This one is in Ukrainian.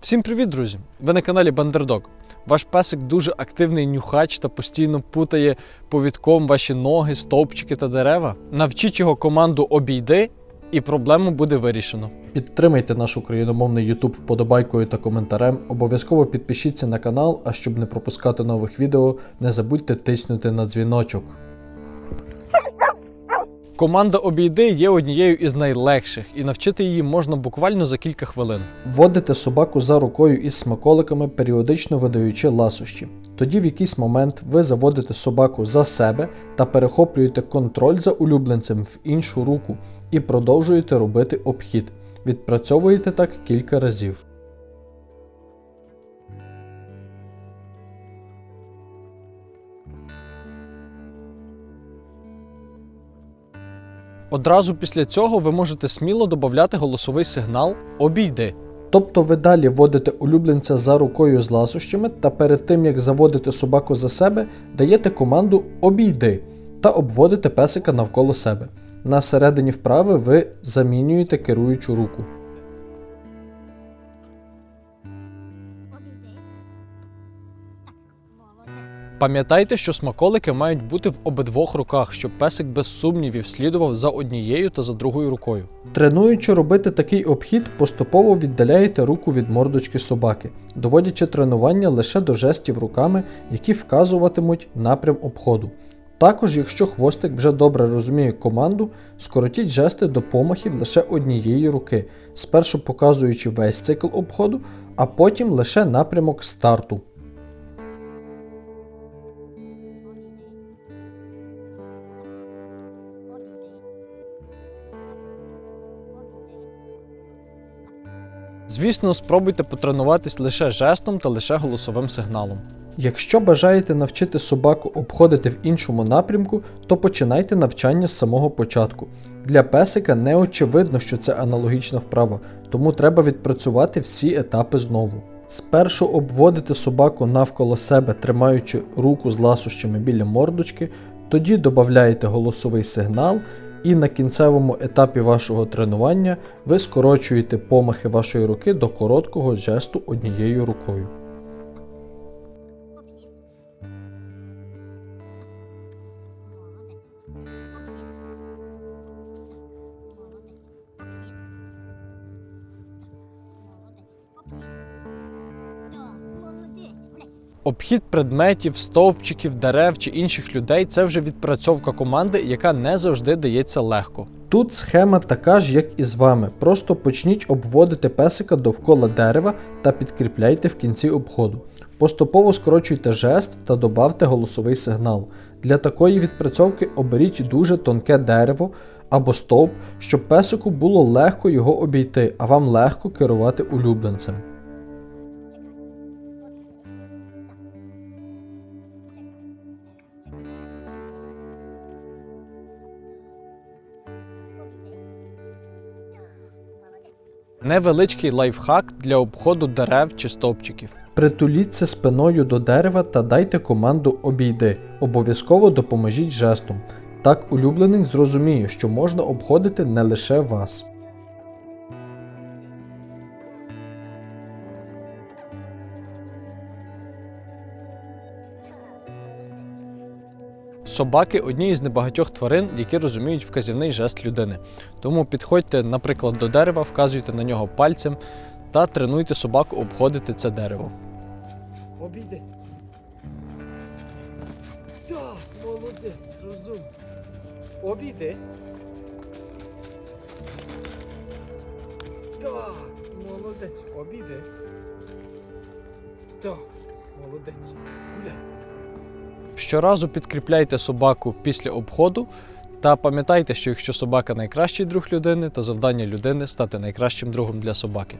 Всім привіт, друзі! Ви на каналі Бандердог. Ваш песик дуже активний нюхач та постійно путає повідком ваші ноги, стовпчики та дерева. Навчіть його команду обійди, і проблему буде вирішено. Підтримайте наш україномовний YouTube вподобайкою та коментарем. Обов'язково підпишіться на канал, а щоб не пропускати нових відео, не забудьте тиснути на дзвіночок. Команда обійди є однією із найлегших, і навчити її можна буквально за кілька хвилин. Вводите собаку за рукою із смаколиками, періодично видаючи ласощі. Тоді в якийсь момент ви заводите собаку за себе та перехоплюєте контроль за улюбленцем в іншу руку і продовжуєте робити обхід. Відпрацьовуєте так кілька разів. Одразу після цього ви можете сміло додати голосовий сигнал Обійди. Тобто ви далі вводите улюбленця за рукою з ласощами та перед тим як заводити собаку за себе, даєте команду Обійди та обводите песика навколо себе. На середині вправи ви замінюєте керуючу руку. Пам'ятайте, що смаколики мають бути в обидвох руках, щоб песик без сумнівів слідував за однією та за другою рукою. Тренуючи робити такий обхід, поступово віддаляєте руку від мордочки собаки, доводячи тренування лише до жестів руками, які вказуватимуть напрям обходу. Також, якщо хвостик вже добре розуміє команду, скоротіть жести до помахів лише однієї руки, спершу показуючи весь цикл обходу, а потім лише напрямок старту. Звісно, спробуйте потренуватись лише жестом та лише голосовим сигналом. Якщо бажаєте навчити собаку обходити в іншому напрямку, то починайте навчання з самого початку. Для песика не очевидно, що це аналогічна вправа, тому треба відпрацювати всі етапи знову. Спершу обводите собаку навколо себе, тримаючи руку з ласощами біля мордочки, тоді додаєте голосовий сигнал, і на кінцевому етапі вашого тренування ви скорочуєте помахи вашої руки до короткого жесту однією рукою. Обхід предметів, стовпчиків, дерев чи інших людей це вже відпрацьовка команди, яка не завжди дається легко. Тут схема така ж, як і з вами. Просто почніть обводити песика довкола дерева та підкріпляйте в кінці обходу. Поступово скорочуйте жест та добавте голосовий сигнал. Для такої відпрацьовки оберіть дуже тонке дерево або стовп, щоб песику було легко його обійти, а вам легко керувати улюбленцем. Невеличкий лайфхак для обходу дерев чи стовпчиків. Притуліться спиною до дерева та дайте команду обійди. Обов'язково допоможіть жестом. Так улюблений зрозуміє, що можна обходити не лише вас. Собаки одні із небагатьох тварин, які розуміють вказівний жест людини. Тому підходьте, наприклад, до дерева, вказуйте на нього пальцем та тренуйте собаку обходити це дерево. Обійди. Так, молодець, розум. Обійди. Так, молодець, обійди. Так, молодець. Гуляй. Щоразу підкріпляйте собаку після обходу та пам'ятайте, що якщо собака найкращий друг людини, то завдання людини стати найкращим другом для собаки.